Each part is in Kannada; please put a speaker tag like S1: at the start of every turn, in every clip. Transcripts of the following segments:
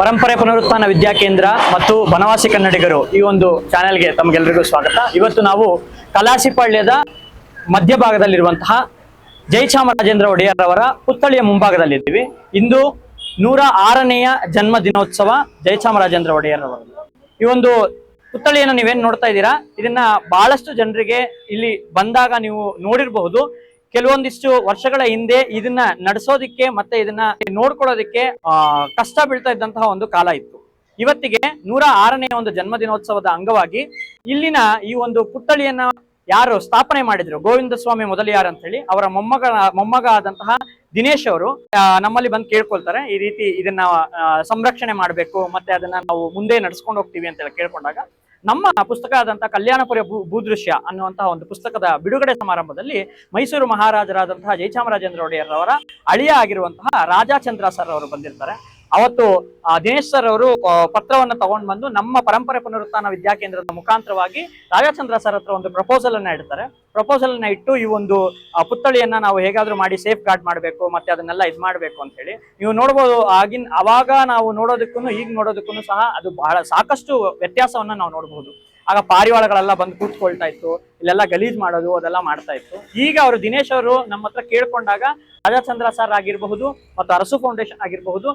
S1: ಪರಂಪರೆ ಪುನರುತ್ಥಾನ ವಿದ್ಯಾಕೇಂದ್ರ ಮತ್ತು ಬನವಾಸಿ ಕನ್ನಡಿಗರು ಈ ಒಂದು ಚಾನೆಲ್ಗೆ ತಮಗೆಲ್ಲರಿಗೂ ಸ್ವಾಗತ. ಇವತ್ತು ನಾವು ಕಲಾಸಿಪಾಳ್ಯದ ಮಧ್ಯಭಾಗದಲ್ಲಿರುವಂತಹ ಜಯಚಾಮರಾಜೇಂದ್ರ ಒಡೆಯರ್ ಅವರ ಪುತ್ಥಳಿಯ ಮುಂಭಾಗದಲ್ಲಿದ್ದೀವಿ. ಇಂದು ನೂರ ಆರನೆಯ ಜನ್ಮ ದಿನೋತ್ಸವ ಜಯಚಾಮರಾಜೇಂದ್ರ ಒಡೆಯರ್ ಅವರು ಈ ಒಂದು ಪುತ್ಥಳಿಯನ್ನು ನೀವೇನು ನೋಡ್ತಾ ಇದ್ದೀರಾ? ಇದನ್ನ ಬಹಳಷ್ಟು ಜನರಿಗೆ ಇಲ್ಲಿ ಬಂದಾಗ ನೀವು ನೋಡಿರಬಹುದು. ಕೆಲವೊಂದಿಷ್ಟು ವರ್ಷಗಳ ಹಿಂದೆ ಇದನ್ನ ನಡೆಸೋದಿಕ್ಕೆ ಮತ್ತೆ ಇದನ್ನ ನೋಡ್ಕೊಳ್ಳೋದಿಕ್ಕೆ ಕಷ್ಟ ಬೀಳ್ತಾ ಇದ್ದಂತಹ ಒಂದು ಕಾಲ ಇತ್ತು. ಇವತ್ತಿಗೆ ನೂರ ಆರನೇ ಒಂದು ಜನ್ಮ ದಿನೋತ್ಸವದ ಅಂಗವಾಗಿ ಇಲ್ಲಿನ ಈ ಒಂದು ಪುತ್ಥಳಿಯನ್ನ ಯಾರು ಸ್ಥಾಪನೆ ಮಾಡಿದ್ರು, ಗೋವಿಂದ ಸ್ವಾಮಿ ಮೊದಲಿಯಾರ್ ಅಂತ ಹೇಳಿ, ಅವರ ಮೊಮ್ಮಗ ಮೊಮ್ಮಗ ಆದಂತಹ ದಿನೇಶ್ ಅವರು ನಮ್ಮಲ್ಲಿ ಬಂದು ಕೇಳ್ಕೊಳ್ತಾರೆ, ಈ ರೀತಿ ಇದನ್ನ ಸಂರಕ್ಷಣೆ ಮಾಡಬೇಕು, ಮತ್ತೆ ಅದನ್ನ ನಾವು ಮುಂದೆ ನಡ್ಸ್ಕೊಂಡು ಹೋಗ್ತೀವಿ ಅಂತ ಹೇಳಿ ಕೇಳ್ಕೊಂಡಾಗ ನಮ್ಮ ಪುಸ್ತಕ ಆದಂತಹ ಕಲ್ಯಾಣಪುರ ಭೂದೃಶ್ಯ ಅನ್ನುವಂತಹ ಒಂದು ಪುಸ್ತಕದ ಬಿಡುಗಡೆ ಸಮಾರಂಭದಲ್ಲಿ ಮೈಸೂರು ಮಹಾರಾಜರಾದಂತಹ ಜಯಚಾಮರಾಜೇಂದ್ರ ಒಡೆಯರ್ ಅವರ ಅಳಿಯ ಆಗಿರುವಂತಹ ರಾಜಾಚಂದ್ರ ಸರ್ ಅವರು ಬಂದಿರ್ತಾರೆ. ಅವತ್ತು ದಿನೇಶ್ ಸರ್ ಅವರು ಪತ್ರವನ್ನು ತಗೊಂಡ್ ಬಂದು ನಮ್ಮ ಪರಂಪರೆ ಪುನರುತ್ಥಾನ ವಿದ್ಯಾಕೇಂದ್ರದ ಮುಖಾಂತರವಾಗಿ ರಾಜಾಚಂದ್ರ ಸರ್ ಹತ್ರ ಒಂದು ಪ್ರಪೋಸಲ್ ಅನ್ನ ಇಡ್ತಾರೆ. ಪ್ರಪೋಸಲ್ ಅನ್ನ ಇಟ್ಟು ಈ ಒಂದು ಪುತ್ಥಳಿಯನ್ನ ನಾವು ಹೇಗಾದ್ರೂ ಮಾಡಿ ಸೇಫ್ ಗಾರ್ಡ್ ಮಾಡಬೇಕು, ಮತ್ತೆ ಅದನ್ನೆಲ್ಲ ಇದು ಮಾಡಬೇಕು ಅಂತ ಹೇಳಿ. ನೀವು ನೋಡ್ಬೋದು, ಆಗಿನ, ಅವಾಗ ನಾವು ನೋಡೋದಕ್ಕೂ ಈಗ ನೋಡೋದಕ್ಕೂ ಸಹ ಅದು ಬಹಳ, ಸಾಕಷ್ಟು ವ್ಯತ್ಯಾಸವನ್ನ ನಾವು ನೋಡಬಹುದು ಆಗ ಪಾರಿವಾಳಗಳೆಲ್ಲ ಬಂದು ಕೂತ್ಕೊಳ್ತಾ ಇತ್ತು, ಇಲ್ಲೆಲ್ಲ ಗಲೀಜ್ ಮಾಡೋದು, ಅದೆಲ್ಲ ಮಾಡ್ತಾ ಇತ್ತು. ಈಗ ಅವರು ದಿನೇಶ್ ಅವರು ನಮ್ಮ ಹತ್ರ ಕೇಳ್ಕೊಂಡಾಗ ರಾಜಾಚಂದ್ರ ಸರ್ ಆಗಿರಬಹುದು, ಮತ್ತು ಅರಸು ಫೌಂಡೇಶನ್ ಆಗಿರಬಹುದು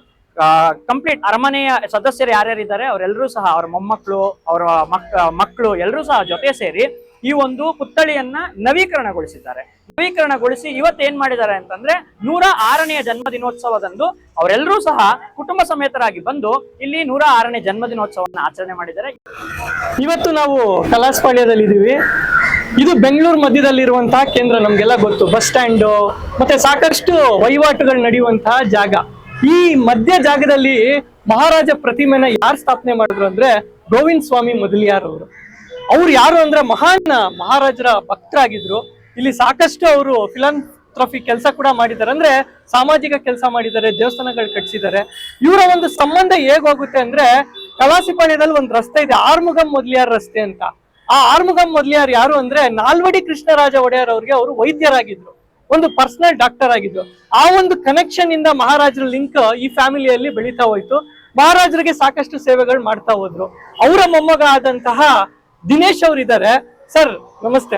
S1: ಕಂಪ್ಲೀಟ್ ಅರಮನೆಯ ಸದಸ್ಯರು ಯಾರ್ಯಾರಿದ್ದಾರೆ ಅವರೆಲ್ಲರೂ ಸಹ ಅವರ ಮೊಮ್ಮಕ್ಕಳು ಅವರ ಮಕ್ ಮಕ್ಕಳು ಎಲ್ಲರೂ ಸಹ ಜೊತೆ ಸೇರಿ ಈ ಒಂದು ಪುತ್ಥಳಿಯನ್ನ ನವೀಕರಣಗೊಳಿಸಿದ್ದಾರೆ. ನವೀಕರಣಗೊಳಿಸಿ ಇವತ್ತು ಏನ್ ಮಾಡಿದ್ದಾರೆ ಅಂತಂದ್ರೆ ನೂರ ಆರನೆಯ ಜನ್ಮ ದಿನೋತ್ಸವದಂದು ಅವರೆಲ್ಲರೂ ಸಹ ಕುಟುಂಬ ಸಮೇತರಾಗಿ ಬಂದು ಇಲ್ಲಿ ನೂರ ಆರನೇ ಜನ್ಮ ದಿನೋತ್ಸವವನ್ನು ಆಚರಣೆ ಮಾಡಿದ್ದಾರೆ. ಇವತ್ತು ನಾವು ಕಲಾಸ್ಪಾಳ್ಯದಲ್ಲಿ ಇದೀವಿ ಇದು ಬೆಂಗಳೂರು ಮಧ್ಯದಲ್ಲಿರುವಂತಹ ಕೇಂದ್ರ ನಮ್ಗೆಲ್ಲ ಗೊತ್ತು. ಬಸ್ ಸ್ಟ್ಯಾಂಡು, ಮತ್ತೆ ಸಾಕಷ್ಟು ವಹಿವಾಟುಗಳು ನಡೆಯುವಂತಹ ಜಾಗ. ಈ ಮಧ್ಯ ಜಾಗದಲ್ಲಿ ಮಹಾರಾಜ ಪ್ರತಿಮೆನ ಯಾರು ಸ್ಥಾಪನೆ ಮಾಡಿದ್ರು ಅಂದ್ರೆ ಗೋವಿಂದ ಸ್ವಾಮಿ ಮೊದಲಿಯಾರ್ ಅವರು. ಅವ್ರು ಯಾರು ಅಂದ್ರೆ ಮಹಾನ್ ಮಹಾರಾಜರ ಭಕ್ತರಾಗಿದ್ರು. ಇಲ್ಲಿ ಸಾಕಷ್ಟು ಅವರು ಫಿಲಂಥ್ರಫಿ ಕೆಲಸ ಕೂಡ ಮಾಡಿದ್ದಾರೆ. ಅಂದ್ರೆ ಸಾಮಾಜಿಕ ಕೆಲಸ ಮಾಡಿದ್ದಾರೆ, ದೇವಸ್ಥಾನಗಳು ಕಟ್ಸಿದ್ದಾರೆ ಇವರ ಒಂದು ಸಂಬಂಧ ಹೇಗೋಗುತ್ತೆ ಅಂದ್ರೆ ಕಲಾಸಿಪಾಳ್ಯದಲ್ಲಿ ಒಂದು ರಸ್ತೆ ಇದೆ ಆರ್ಮುಗಂ ಮೊದಲಿಯಾರ್ ರಸ್ತೆ ಅಂತ. ಆ ಆರ್ಮುಗಂ ಮೊದಲಿಯಾರ್ ಯಾರು ಅಂದ್ರೆ ನಾಲ್ವಡಿ ಕೃಷ್ಣರಾಜ ಒಡೆಯರ್ ಅವ್ರಿಗೆ ಅವರು ವೈದ್ಯರಾಗಿದ್ರು. ಒಂದು ಪರ್ಸನಲ್ ಡಾಕ್ಟರ್ ಆಗಿದ್ರು ಆ ಒಂದು ಕನೆಕ್ಷನ್ ಇಂದ ಮಹಾರಾಜರ ಲಿಂಕ್ ಈ ಫ್ಯಾಮಿಲಿಯಲ್ಲಿ ಬೆಳೀತಾ ಹೋಯ್ತು. ಮಹಾರಾಜರಿಗೆ ಸಾಕಷ್ಟು ಸೇವೆಗಳು ಮಾಡ್ತಾ ಹೋದ್ರು. ಅವರ ಮೊಮ್ಮಗ ಆದಂತಹ ದಿನೇಶ್ ಅವರು ಇದ್ದಾರೆ ಸರ್ ನಮಸ್ತೆ.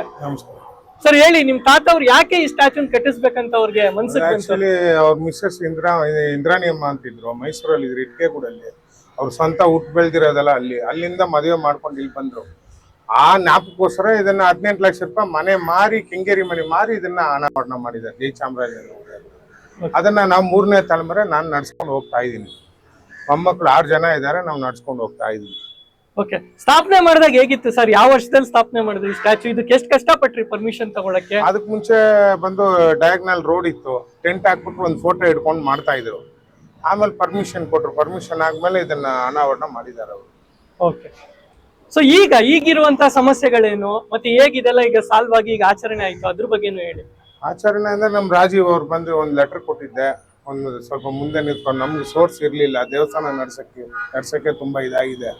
S1: ಸರ್ ಹೇಳಿ ನಿಮ್ ತಾತ ಅವ್ರು ಯಾಕೆ ಈ ಸ್ಟ್ಯಾಚ್ಯೂನ್ ಕಟ್ಟಿಸ್ಬೇಕಂತ ಅವ್ರಿಗೆ
S2: ಆಕ್ಚುಲಿ ಅವ್ರ ಮಿಸ್ಸಸ್ ಇಂದ್ರಾ ಇಂದ್ರಾಣಿ ಅಮ್ಮ ಅಂತಿದ್ರು. ಮೈಸೂರಲ್ಲಿ ಇದ್ರು ಇಟ್ಕೆಗೂಡಲ್ಲಿ. ಅವ್ರ ಸ್ವಂತ ಹುಟ್ಟು ಬೆಳೆದಿರೋದಲ್ಲ ಅಲ್ಲಿ. ಅಲ್ಲಿಂದ ಮದುವೆ ಮಾಡ್ಕೊಂಡು ಇಲ್ಲಿ ಬಂದ್ರು. ಆ ಜ್ಞಾಪಕ್ಕೋಸ್ಕರ ಇದನ್ನ ಹದಿನೆಂಟು ಲಕ್ಷ ರೂಪಾಯಿ ಮನೆ ಮಾರಿ ಕೆಂಗೇರಿ ಮನೆ ಮಾರಿ ಇದನ್ನ ಅನಾವರಣ ಮಾಡಿದ್ದಾರೆ ಜೈ ಚಾಮರಾಜನಗರ ಅದನ್ನ ನಾವು ಮೂರನೇ ತಲೆಮಾರ ನಾನು ನಡ್ಸ್ಕೊಂಡು ಹೋಗ್ತಾ ಇದ್ದೀನಿ. ಮೊಮ್ಮಕ್ಕಳು ಆರು ಜನ ಇದ್ದಾರೆ ನಾವು ನಡ್ಸ್ಕೊಂಡು ಹೋಗ್ತಾ ಇದ್ದೀವಿ.
S1: ಓಕೆ ಸ್ಥಾಪನೆ ಮಾಡಿದಾಗ ಹೇಗಿತ್ತು ಸರ್? ಯಾವ ವರ್ಷದಲ್ಲಿ ಸ್ಥಾಪನೆ ಮಾಡಿದ್ರಿ ಸ್ಟ್ಯಾಚು ಇದಕ್ಕೆ ಎಷ್ಟು ಕಷ್ಟಪಟ್ರಿ ಪರ್ಮಿಷನ್ ತಗೊಳಕ್ಕೆ?
S2: ಅದಕ್ಕೆ ಮುಂಚೆ ಬಂದು ಡಯಾಗ್ನಲ್ ರೋಡ್ ಇತ್ತು. ಟೆಂಟ್ ಹಾಕ್ಬಿಟ್ಟು ಒಂದು ಫೋಟೋ ಇಟ್ಕೊಂಡು ಮಾಡ್ತಾ ಇದ್ರು. ಆಮೇಲೆ ಪರ್ಮಿಷನ್ ಕೊಟ್ರು. ಪರ್ಮಿಷನ್ ಆದ್ಮೇಲೆ ಇದನ್ನ ಅನಾವರಣ ಮಾಡಿದ್ದಾರೆ ಅವರು.
S1: ಓಕೆ ಸೊ ಈಗ ಈಗಿರುವಂತಹ ಸಮಸ್ಯೆಗಳೇನು? ಮತ್ತೆ ಹೇಗಿದೆಲ್ಲ ಈಗ ಸಾಲ್ವ್ ಆಗಿ ಈಗ ಆಚರಣೆ ಆಯ್ತು? ಅದ್ರ ಬಗ್ಗೆನು ಹೇಳಿ.
S2: ಆಚರಣೆ ಅಂದ್ರೆ ನಮ್ ರಾಜೀವ್ ಅವ್ರು ಬಂದು ಒಂದು ಲೆಟರ್ ಕೊಟ್ಟಿದ್ದೆ. ಒಂದು ಸ್ವಲ್ಪ ಮುಂದೆ ನಿಂತ್ಕೊಂಡು ನಮ್ಗೆ ಸೋರ್ಸ್ ಇರಲಿಲ್ಲ. ದೇವಸ್ಥಾನ ನಡ್ಸಕ್ಕೆ ನಡ್ಸಕ್ಕೆ ತುಂಬಾ ಇದಾಗಿದೆ.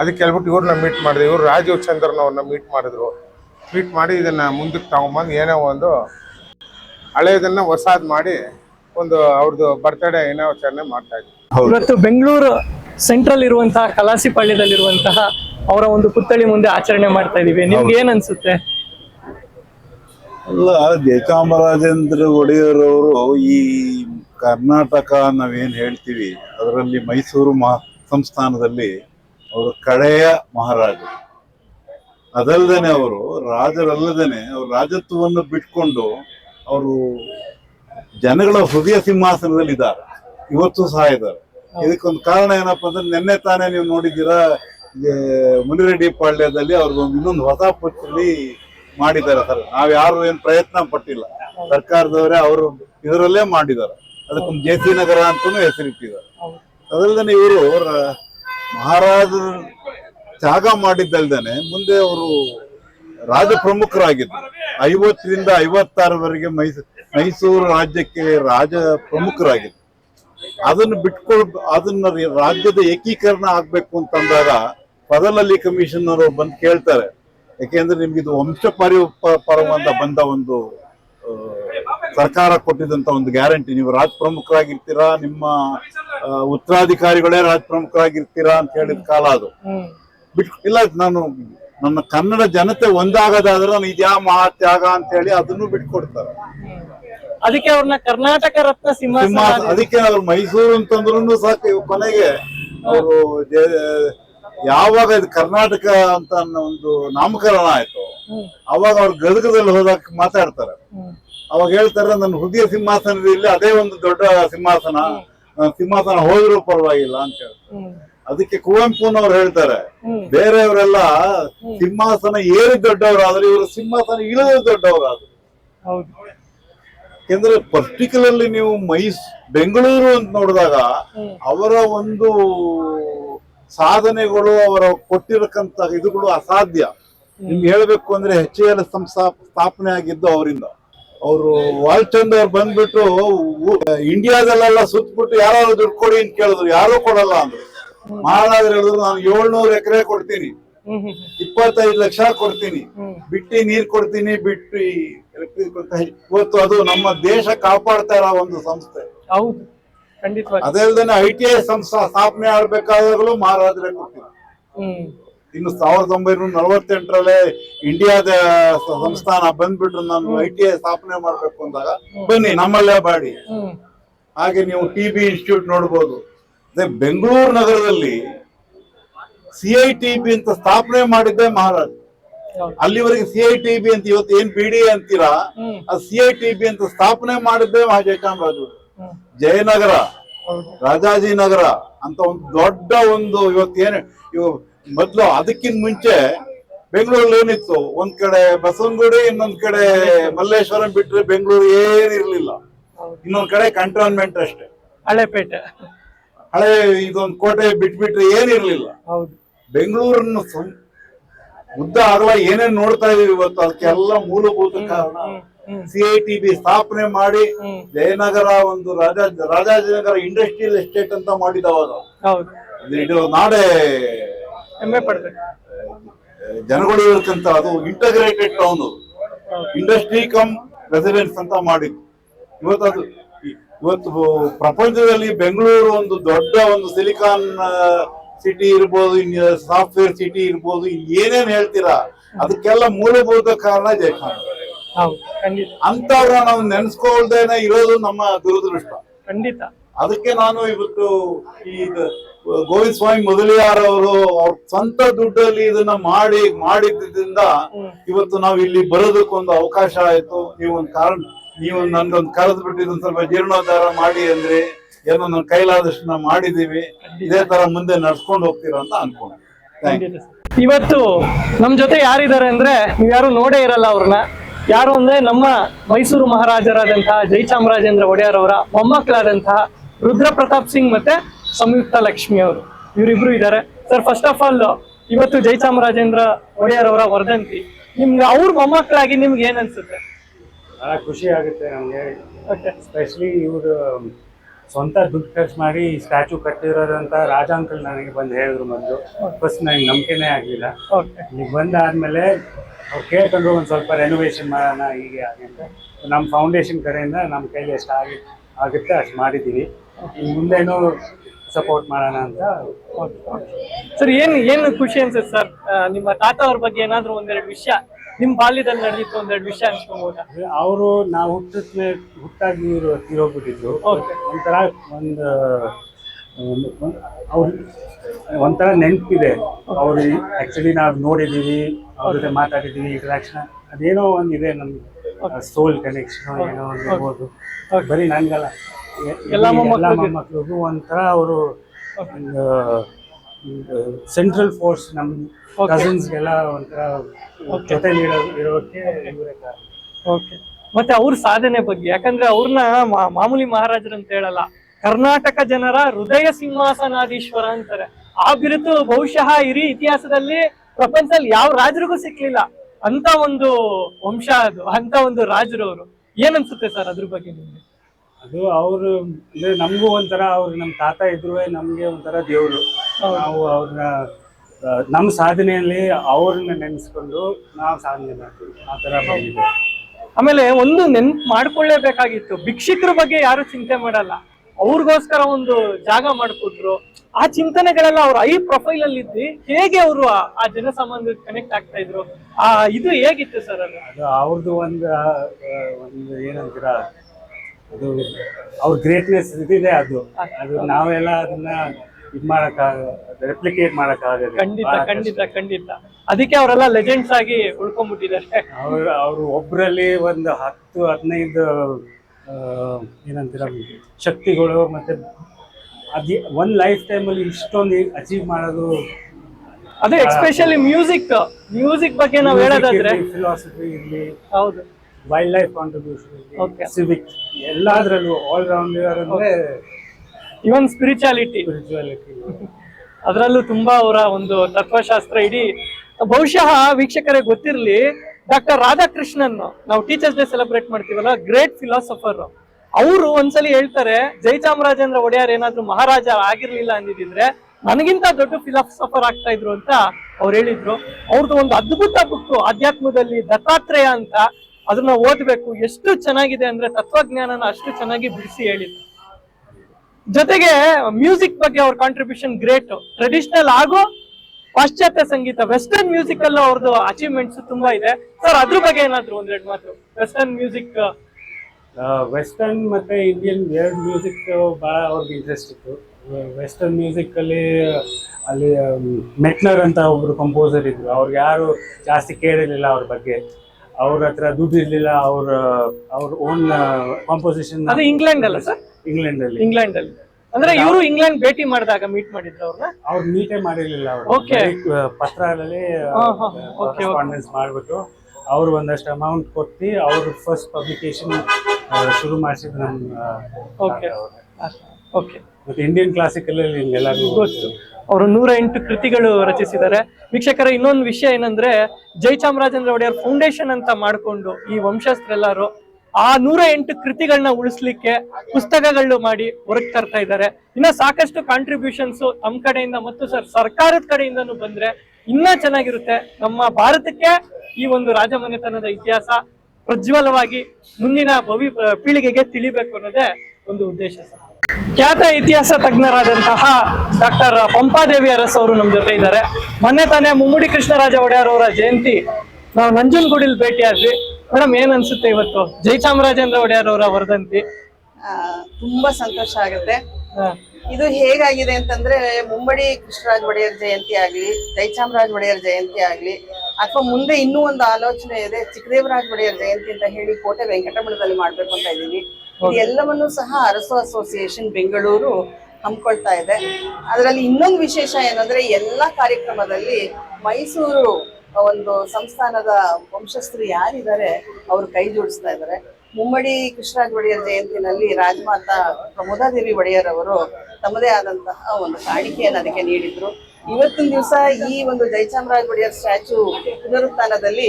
S2: ಅದಕ್ಕೆ ಹೇಳ್ಬಿಟ್ಟು ಇವ್ರನ್ನ ಮೀಟ್ ಮಾಡಿದೆ. ಇವ್ರು ರಾಜೀವ್ ಚಂದ್ರನ್ ಅವ್ರನ್ನ ಮೀಟ್ ಮಾಡಿದ್ರು. ಮೀಟ್ ಮಾಡಿ ಇದನ್ನ ಮುಂದಕ್ಕೆ ತಗೊಂಬಂದು ಏನೋ ಒಂದು ಹಳೆಯದನ್ನ ಹೊಸಾದ್ ಮಾಡಿ ಒಂದು ಅವ್ರದ್ದು ಬರ್ತಡೇ ಆಚರಣೆ ಮಾಡ್ತಾ ಇದ್ವಿ.
S1: ಇವತ್ತು ಬೆಂಗಳೂರು ಸೆಂಟ್ರಲ್ ಇರುವಂತಹ ಕಲಾಸಿಪಾಳ್ಯದಲ್ಲಿರುವಂತಹ ಅವರ ಒಂದು ಪುತ್ಥಳಿ ಮುಂದೆ ಆಚರಣೆ ಮಾಡ್ತಾ ಇದೀವಿ ನಿಮ್ಗೆ ಏನ್ ಅನ್ಸುತ್ತೆ?
S3: ಅಲ್ಲ ಜಯಚಾಮರಾಜೇಂದ್ರ ಒಡೆಯರವರು ಈ ಕರ್ನಾಟಕ ನಾವೇನ್ ಹೇಳ್ತೀವಿ ಅದರಲ್ಲಿ ಮೈಸೂರು ಮಹಾ ಸಂಸ್ಥಾನದಲ್ಲಿ ಅವರು ಕಡೆಯ ಮಹಾರಾಜರು. ಅದಲ್ಲದೇನೆ ಅವರು ರಾಜರಲ್ಲದೇನೆ ಅವರು ರಾಜತ್ವವನ್ನು ಬಿಟ್ಕೊಂಡು ಅವರು ಜನಗಳ ಹೃದಯ ಸಿಂಹಾಸನದಲ್ಲಿ ಇದ್ದಾರೆ ಇವತ್ತು ಸಹ ಇದ್ದಾರೆ. ಇದಕ್ಕೊಂದು ಕಾರಣ ಏನಪ್ಪಾ ಅಂದ್ರೆ ನಿನ್ನೆ ತಾನೇ ನೀವು ನೋಡಿದ್ದೀರಾ ಮುನಿರೆಡ್ಡಿ ಪಾಳ್ಯದಲ್ಲಿ ಅವ್ರಿಗೊಂದು ಇನ್ನೊಂದು ಹೊಸ ಪುತ್ರಿ ಮಾಡಿದ್ದಾರೆ ಸರ್. ನಾವ್ ಯಾರು ಏನ್ ಪ್ರಯತ್ನ ಪಟ್ಟಿಲ್ಲ. ಸರ್ಕಾರದವರೇ ಅವರು ಇದರಲ್ಲೇ ಮಾಡಿದ್ದಾರೆ. ಅದಕ್ಕೊಂದು ಜೆ ಸಿ ನಗರ ಅಂತಾನು ಹೆಸರಿಟ್ಟಿದ್ದಾರೆ ಅದಲ್ಲದೆ ಇವರು ಮಹಾರಾಜ ತ್ಯಾಗ ಮಾಡಿದ್ದಲ್ದೇನೆ ಮುಂದೆ ಅವರು ರಾಜ ಪ್ರಮುಖರಾಗಿದ್ದರು ಐವತ್ತರಿಂದ ಐವತ್ತಾರವರೆಗೆ ಮೈಸೂರು ಮೈಸೂರು ರಾಜ್ಯಕ್ಕೆ ರಾಜ ಪ್ರಮುಖರಾಗಿದ್ದರು ಅದನ್ನು ಬಿಟ್ಕೊಳ್, ಅದನ್ನ ರಾಜ್ಯದ ಏಕೀಕರಣ ಆಗ್ಬೇಕು ಅಂತಂದಾಗ ಫದಲಲ್ಲಿ ಕಮಿಷನ್ ಅವರು ಬಂದು ಕೇಳ್ತಾರೆ. ಯಾಕೆಂದ್ರೆ ನಿಮ್ಗೆ ಇದು ವಂಶ ಪರಿ ಪರವಂತ ಬಂದ ಒಂದು ಸರ್ಕಾರ ಕೊಟ್ಟಿದಂತ ಒಂದು ಗ್ಯಾರಂಟಿ. ನೀವು ರಾಜ್ ಪ್ರಮುಖರಾಗಿರ್ತೀರಾ ನಿಮ್ಮ ಉತ್ತರಾಧಿಕಾರಿಗಳೇ ರಾಜ್ ಪ್ರಮುಖರಾಗಿರ್ತೀರಾ ಅಂತ ಹೇಳಿದ ಕಾಲ ಅದು. ಬಿಟ್ ಇಲ್ಲ ನಾನು ನನ್ನ ಕನ್ನಡ ಜನತೆ ಒಂದಾಗದಾದ್ರೆ ನಾನು ಇದ್ಯಾ ಮಹಾತ್ಯಾಗ ಅಂತ ಹೇಳಿ ಅದನ್ನು ಬಿಟ್ಕೊಡ್ತಾರೆ.
S1: ಅದಕ್ಕೆ ಅವ್ರನ್ನ ಕರ್ನಾಟಕ ರತ್ನ
S3: ಸಿಂಹ ಅದಕ್ಕೆ ಅವ್ರು ಮೈಸೂರು ಅಂತಂದ್ರು ಸಾಕು ಕೊನೆಗೆ ಅವರು ಯಾವಾಗ ಇದು ಕರ್ನಾಟಕ ಅಂತ ಅನ್ನೋ ಒಂದು ನಾಮಕರಣ ಆಯ್ತು ಅವಾಗ ಅವ್ರು ಗದಗದಲ್ಲಿ ಹೋದಾಗ ಮಾತಾಡ್ತಾರೆ. ಅವಾಗ ಹೇಳ್ತಾರೆ ನನ್ನ ಹೃದಯ ಸಿಂಹಾಸನದಲ್ಲಿ ಅದೇ ಒಂದು ದೊಡ್ಡ ಸಿಂಹಾಸನ. ಸಿಂಹಾಸನ ಹೋದ್ರೂ ಪರವಾಗಿಲ್ಲ ಅಂತ ಹೇಳ್ತಾರೆ. ಅದಕ್ಕೆ ಕುವೆಂಪುನವ್ರು ಹೇಳ್ತಾರೆ. ಬೇರೆಯವರೆಲ್ಲ ಸಿಂಹಾಸನ ಏರಿ ದೊಡ್ಡವರಾದ್ರೆ ಇವರು ಸಿಂಹಾಸನ ಇಳಿದು ದೊಡ್ಡವರಾದ್ರು.
S1: ಹೌದು.
S3: ಯಾಕೆಂದ್ರೆ ಪರ್ಟಿಕ್ಯುಲರ್ಲಿ ನೀವು ಮೈಸ್ ಬೆಂಗಳೂರು ಅಂತ ನೋಡಿದಾಗ ಅವರ ಒಂದು ಸಾಧನೆಗಳು ಅವರು ಕೊಟ್ಟಿರಕ್ಕಂತ ಇದುಗಳು ಅಸಾಧ್ಯ. ನಿಮ್ಗೆ ಹೇಳ್ಬೇಕು ಅಂದ್ರೆ ಎಚ್ ಎಲ್ ಸಂಸ್ಥಾ ಸ್ಥಾಪನೆ ಆಗಿದ್ದು ಅವರಿಂದ. ಅವರು ವಾಲ್ಚಂದ್ ಅವ್ರು ಬಂದ್ಬಿಟ್ಟು ಇಂಡಿಯಾದಲ್ಲೆಲ್ಲ ಸುತ್ತಬಿಟ್ಟು ಯಾರು ದುಡ್ಡು ಕೊಡಿ ಅಂತ ಕೇಳಿದ್ರು. ಯಾರು ಕೊಡಲ್ಲ ಅಂದ್ರು. ಮಹಾರಾಜರು ಹೇಳಿದ್ರು, ನಾನು ಏಳ್ನೂರು ಎಕರೆ ಕೊಡ್ತೀನಿ. ಇಪ್ಪತ್ತೈದು ಲಕ್ಷ ಕೊಡ್ತೀನಿ. ಬಿಟ್ಟಿ ನೀರ್ ಕೊಡ್ತೀನಿ, ಬಿಟ್ಟು ಇವತ್ತು ಅದು ನಮ್ಮ ದೇಶ ಕಾಪಾಡ್ತಾ ಇರೋ ಒಂದು ಸಂಸ್ಥೆ.
S1: ಹೌದು.
S3: ಅಲ್ಲದೆ ಐ ಟಿ ಐ ಸಂಸ್ಥೆ ಸ್ಥಾಪನೆ ಆಗ್ಬೇಕಾದಾಗಲೂ ಮಹಾರಾಜರೇ ಕೊಟ್ಟಿದ್ರು ಇನ್ನು ಸಾವಿರದ ಒಂಬೈನೂರ ನಲವತ್ತೆಂಟರಲ್ಲೇ ಇಂಡಿಯಾದ ಸಂಸ್ಥಾನ ಬಂದ್ಬಿಟ್ರು ನಾನು ಐ ಟಿ ಐ ಸ್ಥಾಪನೆ ಮಾಡ್ಬೇಕು ಅಂದಾಗ ಬನ್ನಿ ನಮ್ಮಲ್ಲೇ ಬಾಡಿ. ಹಾಗೆ ನೀವು ಟಿ ಬಿ ಇನ್ಸ್ಟಿಟ್ಯೂಟ್ ನೋಡ್ಬೋದು. ಅದೇ ಬೆಂಗಳೂರು ನಗರದಲ್ಲಿ ಸಿ ಐ ಟಿ ಬಿ ಅಂತ ಸ್ಥಾಪನೆ ಮಾಡಿದ್ದೆ ಮಹಾರಾಜ್. ಅಲ್ಲಿವರೆಗೆ ಸಿ ಐ ಟಿ ಬಿ ಅಂತ ಇವತ್ತು ಏನ್ ಬಿ ಡಿ ಅಂತೀರಾ. ಆ ಸಿ ಐ ಟಿ ಬಿ ಅಂತ ಸ್ಥಾಪನೆ ಮಾಡಿದ್ದೆ ಮಹಾಜಯಚಾಮರಾಜರು
S1: ಹ್ಮ್.
S3: ಜಯನಗರ ರಾಜಾಜಿನಗರ ಅಂತ ಒಂದು ದೊಡ್ಡ ಒಂದು ಇವತ್ತು ಏನು ಇವು ಮೊದ್ಲು ಅದಕ್ಕಿಂತ ಮುಂಚೆ ಬೆಂಗಳೂರಲ್ಲಿ ಏನಿತ್ತು? ಒಂದ್ ಕಡೆ ಬಸವನಗುಡಿ ಇನ್ನೊಂದ್ ಕಡೆ ಮಲ್ಲೇಶ್ವರಂ ಬಿಟ್ರೆ ಬೆಂಗಳೂರು ಏನಿರ್ಲಿಲ್ಲ. ಇನ್ನೊಂದ್ ಕಡೆ ಕಂಟೋನ್ಮೆಂಟ್ ಅಷ್ಟೇ.
S1: ಹಳೆಪೇಟೆ.
S3: ಹಳೆ ಇದೊಂದು ಕೋಟೆ ಬಿಟ್ಬಿಟ್ರೆ ಏನಿರ್ಲಿಲ್ಲ ಬೆಂಗಳೂರನ್ನು ಉದ್ದ ಆಗಲ ಏನೇನ್ ನೋಡ್ತಾ ಇದೀವಿ ಇವತ್ತು ಅದಕ್ಕೆಲ್ಲ ಮೂಲಭೂತ ಕಾರಣ.
S1: ಹ್ಮ್.
S3: ಸಿ ಐ ಟಿ ಬಿ ಸ್ಥಾಪನೆ ಮಾಡಿ ಜಯನಗರ ಒಂದು ರಾಜಾ ರಾಜಾಜಿನಗರ ಇಂಡಸ್ಟ್ರಿಯಲ್ ಎಸ್ಟೇಟ್ ಅಂತ
S1: ಹೌದು.
S3: ಇದು ನಾಡೇ
S1: ಹೆಮ್ಮೆ ಪಡ್ಬೇಕು.
S3: ಜನಗಳು ಇರಕ್ಕಂತ ಅದು integrated town industry cum residence ಅಂತ ಮಾಡಿದ್ರು ಇವತ್ತು ಅದು ಇವತ್ತು ಪ್ರಪಂಚದಲ್ಲಿ ಬೆಂಗಳೂರು ಒಂದು ದೊಡ್ಡ ಒಂದು ಸಿಲಿಕಾನ್ ಸಿಟಿ ಇರ್ಬೋದು ಸಾಫ್ಟ್ವೇರ್ ಸಿಟಿ ಇರ್ಬೋದು ಏನೇನ್ ಹೇಳ್ತೀರಾ ಅದಕ್ಕೆಲ್ಲ ಮೂಲಭೂತ ಕಾರಣ ಜಯಕಾಂತ್ ಅಂತವ್ರ ನಾವು ನೆನ್ಸ್ಕೊಳ್ದೇನೆ ಇರೋದು ನಮ್ಮ ದುರದೃಷ್ಟ.
S1: ಖಂಡಿತ.
S3: ಅದಕ್ಕೆ ನಾನು ಇವತ್ತು ಈ ಗೋವಿಂದ ಸ್ವಾಮಿ ಮೊದಲಿಯಾರ್ ಅವರು ಅವ್ರ ಸ್ವಂತ ದುಡ್ಡಲ್ಲಿ ಇದನ್ನ ಮಾಡಿ ಮಾಡಿದ್ದರಿಂದ ಇವತ್ತು ನಾವು ಇಲ್ಲಿ ಬರೋದಕ್ಕೊಂದು ಅವಕಾಶ ಆಯ್ತು. ನೀವೊಂದು ಕಾರಣ ನೀವು ನನ್ಗೊಂದು ಕರೆದು ಬಿಟ್ಟಿದ್ದು ಸ್ವಲ್ಪ ಜೀರ್ಣೋದ್ಧಾರ ಮಾಡಿ ಅಂದ್ರೆ ಏನೋ ನನ್ನ ಕೈಲಾದಷ್ಟು ನಾವು ಮಾಡಿದೀವಿ ಇದೇ ತರ ಮುಂದೆ ನಡ್ಸ್ಕೊಂಡು ಹೋಗ್ತೀರಾ ಅಂತ ಅನ್ಕೊಂಡು.
S1: ಇವತ್ತು ನಮ್ ಜೊತೆ ಯಾರಿದ್ದಾರೆ ಅಂದ್ರೆ ನೀವ್ ಯಾರು ನೋಡೇ ಇರಲ್ಲ ಅವ್ರನ್ನ. ಯಾರು ಅಂದ್ರೆ ನಮ್ಮ ಮೈಸೂರು ಮಹಾರಾಜರಾದಂತಹ ಜಯಚಾಮರಾಜೇಂದ್ರ ಒಡೆಯರ್ ಅವರ ಮೊಮ್ಮಕ್ಕಳಾದಂತಹ ರುದ್ರ ಪ್ರತಾಪ್ ಸಿಂಗ್ ಮತ್ತೆ ಸಂಯುಕ್ತ ಲಕ್ಷ್ಮಿ ಅವರು. ಇವರಿಬ್ರು ಇದ್ದಾರೆ ಸರ್ ಫಸ್ಟ್ ಆಫ್ ಆಲ್ ಇವತ್ತು ಜೈಚಾಮರಾಜೇಂದ್ರ ಒಡೆಯರ್ ಅವರ ವರ್ಧಂತಿ ನಿಮ್ಗೆ ಅವ್ರ ಮೊಮ್ಮಕ್ಕಳಾಗಿ ನಿಮ್ಗೆ ಏನ್ ಅನ್ಸುತ್ತೆ?
S4: ಬಹಳ ಖುಷಿ ಆಗುತ್ತೆ ನಮಗೆ. ಸ್ಪೆಷಲಿ ಇವರು ಸ್ವಂತ ದುಡ್ಡು ಖರ್ಚು ಮಾಡಿ ಸ್ಟ್ಯಾಚು ಕಟ್ಟಿರೋದಂತ ರಾಜ ಅಂಕಲ್ ನನಗೆ ಬಂದು ಹೇಳಿದ್ರು ಮೊದಲು. ಫಸ್ಟ್ ನನಗೆ ನಂಬಿಕೆನೇ ಆಗಲಿಲ್ಲ. ಇಲ್ಲಿಗೆ ಬಂದಾದ್ಮೇಲೆ ಅವ್ರು ಕೇಳ್ಕೊಂಡ್ರು ಒಂದು ಸ್ವಲ್ಪ ರೆನೋವೇಷನ್ ಮಾಡೋಣ ಹೀಗೆ ಹಾಗೆ ಅಂತ. ನಮ್ಮ ಫೌಂಡೇಶನ್ ಕಡೆಯಿಂದ ನಮ್ಮ ಕೈಲಿ ಎಷ್ಟು ಆಗಿ ಆಗುತ್ತೆ ಅಷ್ಟು ಮಾಡಿದ್ದೀವಿ ಮುಂದೇನು ಸಪೋರ್ಟ್ ಮಾಡೋಣ ಅಂತ.
S1: ಸರ್ ಏನು ಏನು ಖುಷಿ ಅನ್ಸುತ್ತೆ ಸರ್? ನಿಮ್ಮ ತಾತ ಅವ್ರ ಬಗ್ಗೆ ಏನಾದರೂ ಒಂದೆರಡು ವಿಷಯ ನಿಮ್ಮ ಬಾಲ್ಯದಲ್ಲಿ ನಡೆದಿತ್ತು ಒಂದೆರಡು ವಿಷಯ ಅನ್ಸ್ಕೊಬೋದಾ?
S4: ಅವರು ನಾವು ಹುಟ್ಟಿದ ಹುಟ್ಟಾಗಿ ಇವರು ತೀರೋಗ್ಬಿಟ್ಟಿದ್ರು. ಒಂಥರ ಒಂದು ಅವ್ರ ಒಂಥರ ನೆನಪಿದೆ. ಅವರು ಆ್ಯಕ್ಚುಲಿ ನಾವು ನೋಡಿದ್ದೀವಿ ಅವ್ರ ಜೊತೆ ಮಾತಾಡಿದ್ದೀವಿ ಇಂಟ್ರಾಕ್ಷನ್ ಅದೇನೋ ಒಂದು ಇದೆ ನಮ್ಮ ಸೋಲ್ ಕನೆಕ್ಷನ್ ಏನೋ ಒಂದು ಇರ್ಬೋದು. ಬರೀ ನನಗಲ್ಲ.
S1: ಎಲ್ಲಾ ಮೊಮ್ಮಕ್ಳಿಗೆ.
S4: ಮೊಮ್ಮಕ್ಳಿಗೂ ಒಂಥರ ಅವರು ಸೆಂಟ್ರಲ್ ಫೋರ್ಸ್ ನಮ್ಮ. ಕಸಿನ್ಸ್ಗೆಲ್ಲ ಒಂಥರ ಜೊತೆ ನೀಡೋ ಇರೋಕ್ಕೆ ಇವರೇ ಕಾರಣ.
S1: ಓಕೆ ಮತ್ತೆ ಅವ್ರ ಸಾಧನೆ ಬಗ್ಗೆ ಯಾಕಂದ್ರೆ ಅವ್ರನ್ನ ಮಾಮೂಲಿ ಮಹಾರಾಜರು ಅಂತ ಹೇಳಲ್ಲ. ಕರ್ನಾಟಕ ಜನರ ಹೃದಯ ಸಿಂಹಾಸನಾಧೀಶ್ವರ ಅಂತಾರೆ.
S5: ಆ ಬಿರುದು ಬಹುಶಃ ಇರಿ ಇತಿಹಾಸದಲ್ಲಿ ಪ್ರಪಂಚದಲ್ಲಿ ಯಾವ ರಾಜರಿಗೂ ಸಿಕ್ಲಿಲ್ಲ. ಅಂತ ಒಂದು ವಂಶ ಅದು ಅಂತ ಒಂದು ರಾಜರು ಅವರು. ಏನನ್ಸುತ್ತೆ ಸರ್ ಅದ್ರ ಬಗ್ಗೆ ನಿಮ್ಗೆ?
S4: ಅದು ಅವರು ಅಂದ್ರೆ ನಮಗೂ ಒಂಥರ ಅವ್ರು ನಮ್ಮ ತಾತ ಇದ್ರು ನಮ್ಗೆ ಒಂಥರ ದೇವರು. ನಾವು ಅವ್ರನ್ನ ನಮ್ಮ ಸಾಧನೆಯಲ್ಲಿ ಅವ್ರನ್ನ ನೆನೆಸ್ಕೊಂಡು ನಾವು ಸಾಧನೆ ಮಾಡ್ತೀವಿ. ಆ ಥರ
S5: ಆಮೇಲೆ ಒಂದು ನೆನ್ಪು ಮಾಡ್ಕೊಳ್ಳೇಬೇಕಾಗಿತ್ತು. ಭಿಕ್ಷುಕರ ಬಗ್ಗೆ ಯಾರು ಚಿಂತೆ ಮಾಡಲ್ಲ. ಅವ್ರಿಗೋಸ್ಕರ ಒಂದು ಜಾಗ ಮಾಡ್ಕೊಟ್ರು ಆ ಚಿಂತನೆಗಳೆಲ್ಲ ಅವ್ರ ಐ ಪ್ರೊಫೈಲ್ ಅಲ್ಲಿ ಇದ್ದು ಹೇಗೆ ಅವರು ಆ ಜನಸಾಮಾನ್ಯ ಕನೆಕ್ಟ್ ಆಗ್ತಾ ಇದ್ರು? ಆ ಇದು ಹೇಗಿತ್ತು ಸರ್ ಅದು?
S4: ಅದು ಅವ್ರದ್ದು ಒಂದು ಒಂದು ಏನಂತೀರ? ಅದು ಅವ್ರ ಗ್ರೇಟ್ನೆಸ್ ಇದಿದೆ ಅದು. ಅದು ನಾವೆಲ್ಲ ಅದನ್ನ ಇದ್ ಮಾಡಕ್ ರೆಪ್ಲಿಕೇಟ್ ಮಾಡಕ್ಕಾಗಲ್ಲ
S5: ಖಂಡಿತ ಖಂಡಿತ ಖಂಡಿತ. ಅದಕ್ಕೆ ಅವರೆಲ್ಲ ಲೆಜೆಂಡ್ಸ್ ಆಗಿ ಉಳ್ಕೊಂಡ್ಬಿಟ್ಟಿದ್ದಾರೆ.
S4: ಅವ್ರು ಅವ್ರು ಒಬ್ರಲ್ಲಿ ಒಂದು ಹತ್ತು ಹದಿನೈದು ಏನಂತೀರ ಶಕ್ತಿಗಳು ಮತ್ತೆ ಅದೇ ಒನ್ ಲೈಫ್ ಟೈಮಲ್ಲಿ ಇಷ್ಟೊಂದು ಅಚೀವ್ ಮಾಡೋದು.
S5: ಅದೇ ಎಸ್ಪೆಷಲಿ ಮ್ಯೂಸಿಕ್ ಮ್ಯೂಸಿಕ್ ಬಗ್ಗೆ ನಾವು ಹೇಳೋದಾದ್ರೆ
S4: ಫಿಲಾಸಫಿ ಇರಲಿ
S5: ಹೌದು.
S4: Wildlife
S5: contribution.
S4: ಸಿವಿಕ್ ಎಲ್ಲದರಲ್ಲೂ ಆಲ್ ರೌಂಡ್ ಅಂದ್ರೆ
S5: ಇವನ್ ಸ್ಪಿರಿಚುಯಾಲಿಟಿ
S4: ಸ್ಪಿರಿಚುಯಾಲಿಟಿ
S5: ಅದರಲ್ಲೂ ತುಂಬಾ ಅವರ ಒಂದು ತತ್ವಶಾಸ್ತ್ರ ಇಡೀ ಬಹುಶಃ ವೀಕ್ಷಕರೇ ಗೊತ್ತಿರ್ಲಿ ಡಾಕ್ಟರ್ ರಾಧಾಕೃಷ್ಣನ್ ನಾವು ಟೀಚರ್ಸ್ ಡೇ ಸೆಲೆಬ್ರೇಟ್ ಮಾಡ್ತೀವಲ್ಲ ಗ್ರೇಟ್ ಫಿಲಾಸಫರ್ ಅವರು ಒಂದ್ಸಲಿ ಹೇಳ್ತಾರೆ ಜಯಚಾಮರಾಜೇಂದ್ರ ಒಡೆಯರ್ ಏನಾದ್ರು ಮಹಾರಾಜ ಆಗಿರ್ಲಿಲ್ಲ ಅಂದಿದ್ರೆ ನನಗಿಂತ ದೊಡ್ಡ ಫಿಲಾಸಫರ್ ಆಗ್ತಾ ಇದ್ರು ಅಂತ ಅವ್ರು ಹೇಳಿದ್ರು. ಅವ್ರದ್ದು ಒಂದು ಅದ್ಭುತ ಬುಕ್ ಆಧ್ಯಾತ್ಮದಲ್ಲಿ ದತ್ತಾತ್ರೇಯ ಅಂತ. ಅದನ್ನ ಓದ್ಬೇಕು, ಎಷ್ಟು ಚೆನ್ನಾಗಿದೆ ಅಂದ್ರೆ ತತ್ವಜ್ಞಾನನ ಅಷ್ಟು ಚೆನ್ನಾಗಿ ಬಿಡಿಸಿ ಹೇಳಿದ್ರು. ಜೊತೆಗೆ ಮ್ಯೂಸಿಕ್ ಬಗ್ಗೆ ಅವ್ರ ಕಾಂಟ್ರಿಬ್ಯೂಷನ್ ಗ್ರೇಟ್ ಟ್ರೆಡಿಷನಲ್ ಹಾಗೂ ಪಾಶ್ಚಾತ್ಯ ಸಂಗೀತ ವೆಸ್ಟರ್ನ್ ಮ್ಯೂಸಿಕ್ ಅಲ್ಲೂ ಅವ್ರದ್ದು ಅಚೀವ್ಮೆಂಟ್ಸ್ ತುಂಬಾ ಇದೆ. ಸರ್ ಅದ್ರ ಬಗ್ಗೆ ಏನಾದ್ರು ಒಂದೆರಡು ಮಾತು. ವೆಸ್ಟರ್ನ್ ಮ್ಯೂಸಿಕ್
S4: ವೆಸ್ಟರ್ನ್ ಮತ್ತೆ ಇಂಡಿಯನ್ ಎರಡು ಮ್ಯೂಸಿಕ್ ಬಹಳ ಅವ್ರಿಗೆ ಇಂಟ್ರೆಸ್ಟ್ ಇತ್ತು. ವೆಸ್ಟರ್ನ್ ಮ್ಯೂಸಿಕ್ ಅಲ್ಲಿ ಅಲ್ಲಿ ಮೆಟ್ನರ್ ಅಂತ ಒಬ್ರು ಕಂಪೋಸರ್ ಇದ್ರು. ಅವ್ರಿಗೆ ಯಾರು ಜಾಸ್ತಿ ಕೇಳಿರ್ಲಿಲ್ಲ ಅವ್ರ ಬಗ್ಗೆ. ಅವ್ರ ಹತ್ರ ದುಡ್ಡು ಇರ್ಲಿಲ್ಲ ಅವ್ರ ಅವ್ರ ಓನ್ ಕಾಂಪೋಸಿಷನ್
S5: ಇಂಗ್ಲೆಂಡ್ ಅಲ್ಲ ಸರ್
S4: ಇಂಗ್ಲೆಂಡ್ ಅಲ್ಲಿ.
S5: ಇಂಗ್ಲೆಂಡ್ ಅಲ್ಲಿ. ಅಂದ್ರೆ ಇವರು ಇಂಗ್ಲೆಂಡ್ ಭೇಟಿ ಮಾಡಿದಾಗ ಮೀಟ್ ಮಾಡಿದ್ರು ಅವ್ರನ್ನ?
S4: ಅವ್ರು ಮೀಟೇ ಮಾಡಿರ್ಲಿಲ್ಲ ಅವರು. ಪತ್ರದಲ್ಲಿ. ಕರೆಸ್ಪಾಂಡೆನ್ಸ್ ಮಾಡ್ಬಿಟ್ಟು ಅವ್ರು ಒಂದಷ್ಟು ಅಮೌಂಟ್ ಕೊಟ್ಟು ಅವ್ರ ಫಸ್ಟ್ ಪಬ್ಲಿಕೇಶನ್ ಶುರು ಮಾಡಿಸಿದ್ರು ನಮ್ಮ
S5: ಓಕೆ ಓಕೆ
S4: ಮತ್ತೆ ಇಂಡಿಯನ್ ಕ್ಲಾಸಿಕಲ್ ಅಲ್ಲಿ ಎಲ್ಲರಿಗೂ
S5: ಗೊತ್ತು. ಅವರು ನೂರ ಎಂಟು ಕೃತಿಗಳು ರಚಿಸಿದ್ದಾರೆ. ವೀಕ್ಷಕರ ಇನ್ನೊಂದು ವಿಷಯ ಏನಂದ್ರೆ ಜೈಚಾಮರಾಜೇಂದ್ರ ಒಡೆಯರ್ ಫೌಂಡೇಶನ್ ಅಂತ ಮಾಡ್ಕೊಂಡು ಈ ವಂಶಸ್ಥರೆಲ್ಲರೂ ಆ ನೂರ ಎಂಟು ಕೃತಿಗಳನ್ನ ಉಳಿಸ್ಲಿಕ್ಕೆ ಪುಸ್ತಕಗಳು ಮಾಡಿ ಹೊರಗೆ ತರ್ತಾ ಇದ್ದಾರೆ. ಇನ್ನ ಸಾಕಷ್ಟು ಕಾಂಟ್ರಿಬ್ಯೂಷನ್ಸ್ ನಮ್ಮ ಕಡೆಯಿಂದ ಮತ್ತು ಸರ್ ಸರ್ಕಾರದ ಕಡೆಯಿಂದನೂ ಬಂದ್ರೆ ಇನ್ನ ಚೆನ್ನಾಗಿರುತ್ತೆ. ನಮ್ಮ ಭಾರತಕ್ಕೆ ಈ ಒಂದು ರಾಜಮನೆತನದ ಇತಿಹಾಸ ಪ್ರಜ್ವಲವಾಗಿ ಮುಂದಿನ ಭವಿ ಪೀಳಿಗೆಗೆ ತಿಳಿಬೇಕು ಅನ್ನೋದೇ ಒಂದು ಉದ್ದೇಶ ಸರ್. ಖ್ಯಾತ ಇತಿಹಾಸ ತಜ್ಞರಾದಂತಹ ಡಾಕ್ಟರ್ ಪಂಪಾದೇವಿ ಅರಸ್ ಅವರು ನಮ್ಮ ಜೊತೆ ಇದ್ದಾರೆ. ಮೊನ್ನೆ ತಾನೇ ಮುಮ್ಮಡಿ ಕೃಷ್ಣರಾಜ ಒಡೆಯರ್ ಅವರ ಜಯಂತಿ. ನಾವು ನಂಜನಗೂಡಿಲ್ ಭೇಟಿಯಾದ್ವಿ. ಮೇಡಮ್ ಏನ್ ಅನ್ಸುತ್ತೆ ಇವತ್ತು? ಜೈ ಚಾಮರಾಜೇಂದ್ರ ಒಡೆಯರ್ ಅವರ
S6: ವರದಂತಿ. ತುಂಬಾ ಸಂತೋಷ ಆಗುತ್ತೆ. ಇದು ಹೇಗಾಗಿದೆ ಅಂತಂದ್ರೆ ಮುಂಬಡಿ ಕೃಷ್ಣರಾಜ ಒಡೆಯರ್ ಜಯಂತಿ ಆಗ್ಲಿ ಜೈಚಾಮರಾಜ್ ಒಡೆಯರ್ ಜಯಂತಿ ಆಗ್ಲಿ ಅಥವಾ ಮುಂದೆ ಇನ್ನೂ ಒಂದು ಆಲೋಚನೆ ಇದೆ ಚಿಕ್ಕದೇವರಾಜ ಒಡೆಯರ್ ಜಯಂತಿ ಅಂತ ಹೇಳಿ ಕೋಟೆ ವೆಂಕಟಮಣದಲ್ಲಿ ಮಾಡ್ಬೇಕು ಅಂತ ಇದೀವಿ ಇದು ಎಲ್ಲವನ್ನೂ ಸಹ ಅರಸು ಅಸೋಸಿಯೇಷನ್ ಬೆಂಗಳೂರು ಹಮ್ಮಿಕೊಳ್ತಾ ಇದೆ. ಅದರಲ್ಲಿ ಇನ್ನೊಂದು ವಿಶೇಷ ಏನಂದ್ರೆ ಎಲ್ಲಾ ಕಾರ್ಯಕ್ರಮದಲ್ಲಿ ಮೈಸೂರು ಒಂದು ಸಂಸ್ಥಾನದ ವಂಶಸ್ಥರು ಯಾರಿದ್ದಾರೆ ಅವರು ಕೈ ಜೋಡಿಸ್ತಾ ಇದ್ದಾರೆ. ಮುಮ್ಮಡಿ ಕೃಷ್ಣರಾಜ ಒಡೆಯರ್ ಜಯಂತಿನಲ್ಲಿ ರಾಜಮಾತಾ ಪ್ರಮೋದಾದೇವಿ ಒಡೆಯರ್ ಅವರು ತಮ್ಮದೇ ಆದಂತಹ ಒಂದು ಕಾಣಿಕೆಯನ್ನು ಅದಕ್ಕೆ ನೀಡಿದ್ರು. ಇವತ್ತಿನ ದಿವಸ ಈ ಒಂದು ಜಯಚಾಮರಾಜ ಒಡೆಯರ್ ಸ್ಟ್ಯಾಚು ಪುನರುತ್ಥಾನದಲ್ಲಿ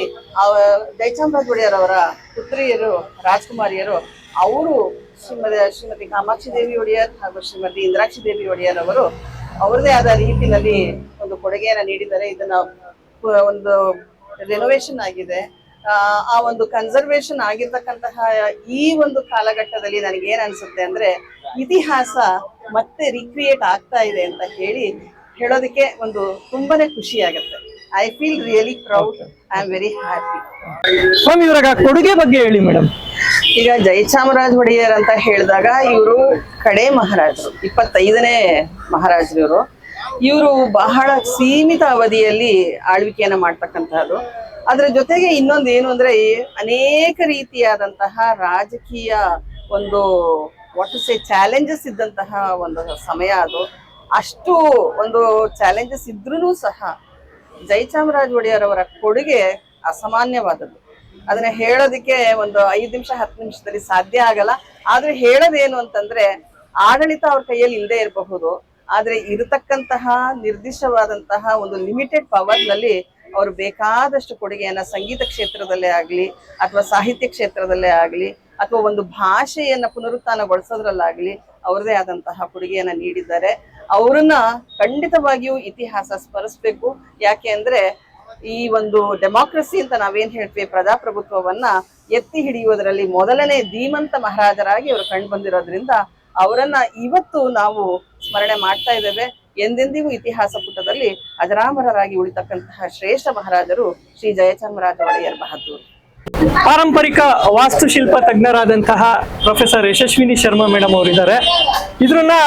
S6: ಜಯಚಾಮರಾಜ ಒಡೆಯರ್ ಅವರ ಪುತ್ರಿಯರು, ರಾಜ್ಕುಮಾರಿಯರು, ಅವರು ಶ್ರೀಮತಿ ಶ್ರೀಮತಿ ಕಾಮಾಕ್ಷಿ ದೇವಿ ಒಡೆಯರ್ ಹಾಗೂ ಶ್ರೀಮತಿ ಇಂದ್ರಾಕ್ಷಿ ದೇವಿ ಒಡೆಯರ್ ಅವರು ಅವರದೇ ಆದ ರೀತಿಯಲ್ಲಿ ಒಂದು ಕೊಡುಗೆಯನ್ನ ನೀಡಿದ್ದಾರೆ. ಇದನ್ನ ಒಂದು ರೆನೋವೇಷನ್ ಆಗಿದೆ. ಆ, ಆ ಒಂದು ಕನ್ಸರ್ವೇಷನ್ ಆಗಿರ್ತಕ್ಕಂತಹ ಈ ಒಂದು ಕಾಲಘಟ್ಟದಲ್ಲಿ ನನಗೆ ಏನ್ ಅನ್ಸುತ್ತೆ ಅಂದ್ರೆ ಇತಿಹಾಸ ಮತ್ತೆ ರಿಕ್ರಿಯೇಟ್ ಆಗ್ತಾ ಇದೆ ಅಂತ ಹೇಳಿ ಹೇಳೋದಕ್ಕೆ ಒಂದು ತುಂಬಾನೇ ಖುಷಿ ಆಗುತ್ತೆ. I feel really proud I am very happy
S5: Swami ಇವರ ಕೊಡುಗೆ ಬಗ್ಗೆ ಹೇಳಿ ಮೇಡಮ್.
S6: ಈಗ ಜಯಚಾಮರಾಜ ಒಡೆಯರ್ ಅಂತ ಹೇಳಿದಾಗ ಇವರು ಕಡೆ ಮಹಾರಾಜರು ಇಪ್ಪತ್ತೈದನೇ ಮಹಾರಾಜರು ಇವರು. ಇವರು ಬಹಳ ಸೀಮಿತ ಅವಧಿಯಲ್ಲಿ ಆಳ್ವಿಕೆಯನ್ನು ಮಾಡ್ತಕ್ಕಂತಹದ್ದು. ಅದರ ಜೊತೆಗೆ ಇನ್ನೊಂದು ಏನು ಅಂದ್ರೆ ಅನೇಕ ರೀತಿಯಾದಂತಹ ರಾಜಕೀಯ ಒಂದು ಸೇ ಚಾಲೆಂಜಸ್ ಇದ್ದಂತಹ ಒಂದು ಸಮಯ ಅದು. ಅಷ್ಟು ಒಂದು ಚಾಲೆಂಜಸ್ ಇದ್ರೂ ಸಹ ಜೈಚಾಮರಾಜ ಒಡೆಯರ್ ಅವರ ಕೊಡುಗೆ ಅಸಾಮಾನ್ಯವಾದದ್ದು. ಅದನ್ನ ಹೇಳೋದಕ್ಕೆ ಒಂದು ಐದು ನಿಮಿಷ, ಹತ್ತು ನಿಮಿಷದಲ್ಲಿ ಸಾಧ್ಯ ಆಗಲ್ಲ. ಆದ್ರೆ ಹೇಳೋದೇನು ಅಂತಂದ್ರೆ ಆಡಳಿತ ಅವ್ರ ಕೈಯಲ್ಲಿ ಇಲ್ಲದೆ ಇರಬಹುದು. ಆದ್ರೆ ಇರತಕ್ಕಂತಹ ನಿರ್ದಿಷ್ಟವಾದಂತಹ ಒಂದು ಲಿಮಿಟೆಡ್ ಪವರ್ನಲ್ಲಿ ಅವರು ಬೇಕಾದಷ್ಟು ಕೊಡುಗೆಯನ್ನು ಸಂಗೀತ ಕ್ಷೇತ್ರದಲ್ಲೇ ಆಗಲಿ ಅಥವಾ ಸಾಹಿತ್ಯ ಕ್ಷೇತ್ರದಲ್ಲೇ ಆಗಲಿ ಅಥವಾ ಒಂದು ಭಾಷೆಯನ್ನ ಪುನರುತ್ಥಾನಗೊಳಿಸೋದ್ರಲ್ಲಾಗ್ಲಿ ಅವರದೇ ಆದಂತಹ ಕೊಡುಗೆಯನ್ನು ನೀಡಿದ್ದಾರೆ. ಅವರನ್ನ ಖಂಡಿತವಾಗಿಯೂ ಇತಿಹಾಸ ಸ್ಮರಿಸ್ಬೇಕು. ಯಾಕೆ ಅಂದರೆ ಈ ಒಂದು ಡೆಮಾಕ್ರಸಿ ಅಂತ ನಾವೇನ್ ಹೇಳ್ತೀವಿ, ಪ್ರಜಾಪ್ರಭುತ್ವವನ್ನ ಎತ್ತಿ ಹಿಡಿಯುವುದರಲ್ಲಿ ಮೊದಲನೇ ಧೀಮಂತ ಮಹಾರಾಜರಾಗಿ ಅವರು ಕಂಡು ಬಂದಿರೋದ್ರಿಂದ ಅವರನ್ನ ಇವತ್ತು ನಾವು ಸ್ಮರಣೆ ಮಾಡ್ತಾ ಇದ್ದೇವೆ. ಎಂದೆಂದಿಗೂ ಇತಿಹಾಸ ಪುಟದಲ್ಲಿ ಅಜರಾಮರರಾಗಿ ಉಳಿತಕ್ಕಂತಹ ಶ್ರೇಷ್ಠ ಮಹಾರಾಜರು ಶ್ರೀ ಜಯಚಾಮರಾಜ ಒಡೆಯರ್ ಬಹದ್ದೂರ್.
S5: ಪಾರಂಪರಿಕ ವಾಸ್ತುಶಿಲ್ಪ ತಜ್ಞರಾದಂತಹ ಪ್ರೊಫೆಸರ್ ಯಶಸ್ವಿನಿ ಶರ್ಮಾ ಮೇಡಮ್ ಅವರಿದ್ದಾರೆ. ಇದ್ರನ್ನ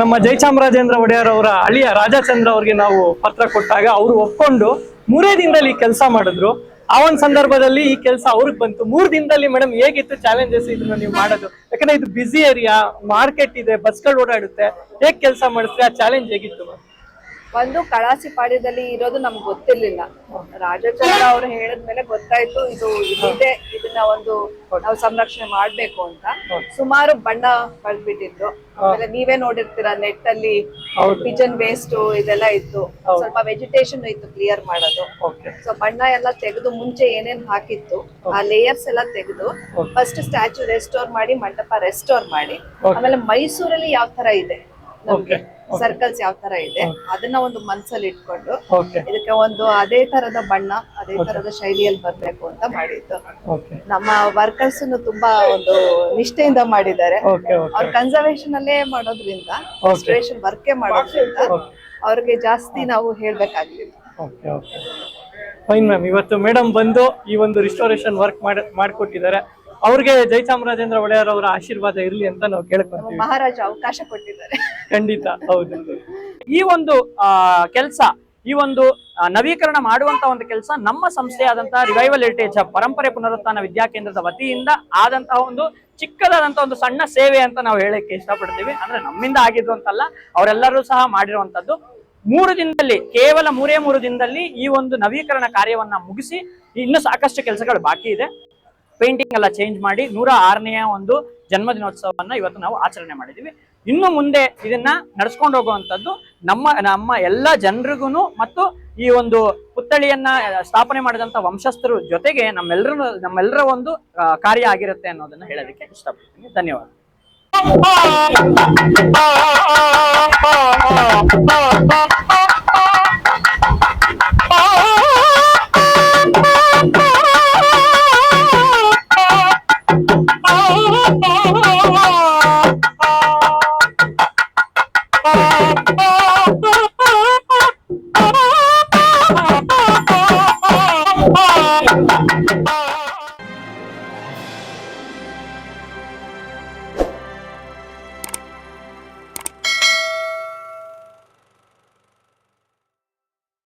S5: ನಮ್ಮ ಜಯಚಾಮರಾಜೇಂದ್ರ ಒಡೆಯರ್ ಅವರ ಅಳಿಯ ರಾಜಾಚಂದ್ರ ಅವ್ರಿಗೆ ನಾವು ಪತ್ರ ಕೊಟ್ಟಾಗ ಅವರು ಒಪ್ಕೊಂಡು ಮೂರೇ ದಿನದಲ್ಲಿ ಕೆಲಸ ಮಾಡಿದ್ರು. ಆ ಒಂದು ಸಂದರ್ಭದಲ್ಲಿ ಈ ಕೆಲಸ ಅವ್ರಿಗೆ ಬಂತು. ಮೂರ್ ದಿನದಲ್ಲಿ ಮೇಡಮ್ ಹೇಗಿತ್ತು ಚಾಲೆಂಜಸ್ ಇದನ್ನ ನೀವು ಮಾಡೋದು? ಯಾಕಂದ್ರೆ ಇದು ಬಿಸಿ ಏರಿಯಾ ಮಾರ್ಕೆಟ್ ಇದೆ ಬಸ್ಗಳು ಓಡಾಡುತ್ತೆ. ಹೇಗ್ ಕೆಲಸ ಮಾಡಿದ್ರೆ ಆ ಚಾಲೆಂಜ್ ಹೇಗಿತ್ತು?
S7: ಒಂದು ಕಳಾಸಿ ಪಾಳ್ಯದಲ್ಲಿ ಇರೋದು ನಮ್ಗೆ ಗೊತ್ತಿರ್ಲಿಲ್ಲ. ರಾಜಚಂದ್ರ ಅವರು ಹೇಳಿದ್ಮೇಲೆ ಗೊತ್ತಾಯ್ತು ಇದು ಇದೆ ಇದನ್ನ ಒಂದು ನಾವು ಸಂರಕ್ಷಣೆ ಮಾಡ್ಬೇಕು ಅಂತ. ಸುಮಾರು ಬಣ್ಣ ಕಳ್ದ್ಬಿಟ್ಟಿದ್ರು ಆಮೇಲೆ ನೀವೇ ನೋಡಿರ್ತೀರಾ ನೆಟ್ ಅಲ್ಲಿ ಪಿಜನ್ ವೇಸ್ಟ್ ಇದೆಲ್ಲ ಇತ್ತು. ಸ್ವಲ್ಪ ವೆಜಿಟೇಷನ್ ಇತ್ತು ಕ್ಲಿಯರ್ ಮಾಡೋದು. ಸೊ ಬಣ್ಣ ಎಲ್ಲ ತೆಗೆದು ಮುಂಚೆ ಏನೇನ್ ಹಾಕಿತ್ತು ಆ ಲೇಯರ್ಸ್ ಎಲ್ಲ ತೆಗೆದು ಫಸ್ಟ್ ಸ್ಟ್ಯಾಚು ರೆಸ್ಟೋರ್ ಮಾಡಿ ಮಂಟಪ ರೆಸ್ಟೋರ್ ಮಾಡಿ. ಆಮೇಲೆ ಮೈಸೂರಲ್ಲಿ ಯಾವ ತರ ಇದೆ? ನಮ್ಗೆ ಸರ್ಕಲ್ಸ್ ಯಾವ ತರ ಇದೆ ಅದನ್ನ ಒಂದು ಮನ್ಸಲ್ಲಿ ಇಟ್ಕೊಂಡು ಇದಕ್ಕೆ ಒಂದು ಅದೇ ತರದ ಬಣ್ಣ ಅದೇ ತರದ ಶೈಲಿಯಲ್ಲಿ ಬರ್ಬೇಕು ಅಂತ ಮಾಡಿದ್ದು. ನಮ್ಮ ವರ್ಕರ್ಸ್ ತುಂಬಾ ಒಂದು ನಿಷ್ಠೆಯಿಂದ ಮಾಡಿದ್ದಾರೆ. ಅವ್ರ ಕನ್ಸರ್ವೇಶನ್ ಅಲ್ಲೇ ಮಾಡೋದ್ರಿಂದ ವರ್ಕೇ ಮಾಡೋದ್ರಿಂದ ಅವ್ರಿಗೆ ಜಾಸ್ತಿ ನಾವು ಹೇಳ್ಬೇಕಾಗ್ಲಿಲ್ಲ.
S5: ಫೈನ್ ಮ್ಯಾಮ್ ಇವತ್ತು ಮೇಡಮ್ ಬಂದು ಈ ಒಂದು ರಿಸ್ಟೋರೇಷನ್ ವರ್ಕ್ ಮಾಡಿ ಮಾಡಿಕೊಟ್ಟಿದ್ದಾರೆ. ಅವ್ರಿಗೆ ಜಯಚಾಮರಾಜೇಂದ್ರ ಒಡೆಯರ್ ಅವರ ಆಶೀರ್ವಾದ ಇರಲಿ ಅಂತ ನಾವು ಕೇಳ್ಕೊಂತೀವಿ
S7: ಮಹಾರಾಜ ಅವಕಾಶ ಕೊಟ್ಟಿದ್ದಾರೆ.
S5: ಖಂಡಿತ ಹೌದು.
S1: ಈ ಒಂದು ಕೆಲಸ ಈ ಒಂದು ನವೀಕರಣ ಮಾಡುವಂತ ಒಂದು ಕೆಲಸ ನಮ್ಮ ಸಂಸ್ಥೆಯಾದಂತಹ ರಿವೈವಲ್ ಹೆರಿಟೇಜ್ ಹಬ್ ಪರಂಪರೆ ಪುನರುತ್ಥಾನ ವಿದ್ಯಾಕೇಂದ್ರದ ವತಿಯಿಂದ ಆದಂತಹ ಒಂದು ಚಿಕ್ಕದಾದಂತಹ ಒಂದು ಸಣ್ಣ ಸೇವೆ ಅಂತ ನಾವು ಹೇಳಕ್ಕೆ ಇಷ್ಟಪಡ್ತೀವಿ. ಅಂದ್ರೆ ನಮ್ಮಿಂದ ಆಗಿದ್ದು ಅಂತಲ್ಲ ಅವರೆಲ್ಲರೂ ಸಹ ಮಾಡಿರುವಂತದ್ದು. ಮೂರು ದಿನದಲ್ಲಿ ಕೇವಲ ಮೂರೇ ಮೂರು ದಿನದಲ್ಲಿ ಈ ಒಂದು ನವೀಕರಣ ಕಾರ್ಯವನ್ನ ಮುಗಿಸಿ ಇನ್ನು ಸಾಕಷ್ಟು ಕೆಲಸಗಳು ಬಾಕಿ ಇದೆ. ಪೇಂಟಿಂಗ್ ಎಲ್ಲ ಚೇಂಜ್ ಮಾಡಿ ನೂರ ಆರನೆಯ ಒಂದು ಜನ್ಮದಿನೋತ್ಸವವನ್ನ ಇವತ್ತು ನಾವು ಆಚರಣೆ ಮಾಡಿದೀವಿ. ಇನ್ನು ಮುಂದೆ ಇದನ್ನ ನಡ್ಸ್ಕೊಂಡು ಹೋಗುವಂಥದ್ದು ನಮ್ಮ ನಮ್ಮ ಎಲ್ಲ ಜನರಿಗೂ ಮತ್ತು ಈ ಒಂದು ಪುತ್ಥಳಿಯನ್ನ ಸ್ಥಾಪನೆ ಮಾಡಿದಂತ ವಂಶಸ್ಥರು ಜೊತೆಗೆ ನಮ್ಮೆಲ್ಲರ ನಮ್ಮೆಲ್ಲರ ಒಂದು ಕಾರ್ಯ ಆಗಿರುತ್ತೆ ಅನ್ನೋದನ್ನ ಹೇಳೋದಕ್ಕೆ ಇಷ್ಟಪಡ್ತೀನಿ. ಧನ್ಯವಾದ.